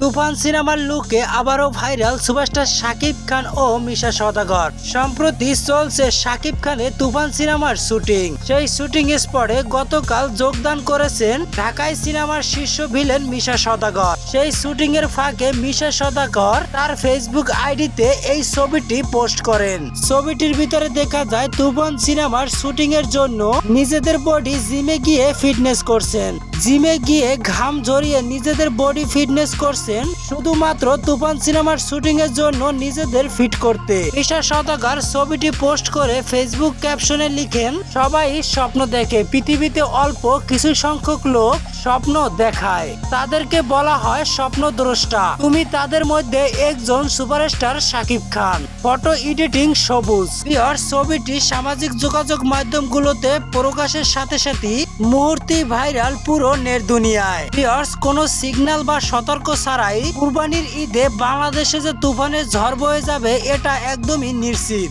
তুফান সিনেমার লুকে আবারও ভাইরাল সুপারস্টার শাকিব খান ও মিশা সদাগর সম্প্রতি চলছে শাকিব খানের তুফান সিনেমার শুটিং। সেই শুটিং স্পটে গতকাল যোগদান করেছেন ঢাকায় সিনেমার শীর্ষ ভিলেন মিশা সদাগর সেই শুটিং এর ফাঁকে মিশা সদাগর তার ফেসবুক আইডিতে এই ছবিটি পোস্ট করেন। ছবিটির ভিতরে দেখা যায় তুফান সিনেমার শুটিং এর জন্য নিজেদের বডি জিমে গিয়ে ফিটনেস করছেন। জিমে গিয়ে ঘাম ঝরিয়ে নিজেদের বডি ফিটনেস করছেন শুধুমাত্র তুফান সিনেমার শুটিং এর জন্য নিজেদের ফিট করতে। ঈশা সদাগর ছবিটি পোস্ট করে ফেসবুক ক্যাপশনে লিখেন, সবাই স্বপ্ন দেখে, পৃথিবীতে অল্প কিছু সংখ্যক লোক স্বপ্ন দেখায়। তাদেরকে বলা হয় স্বপ্ন দ্রষ্টা তুমি তাদের মধ্যে একজন superstar Shakib Khan. Photo editing সবুজ। পিওর ছবিটি সামাজিক যোগাযোগ মাধ্যমগুলোতে প্রকাশের সাথে সাথে মুহূর্তে ভাইরাল পুরো নেট দুনিয়ায়। পিওর্স কোনো সিগন্যাল বা সতর্ক ছাড়াই কুরবানির ঈদে বাংলাদেশে যে তুফানের ঝড় বয়ে যাবে এটা একদমই নিশ্চিত।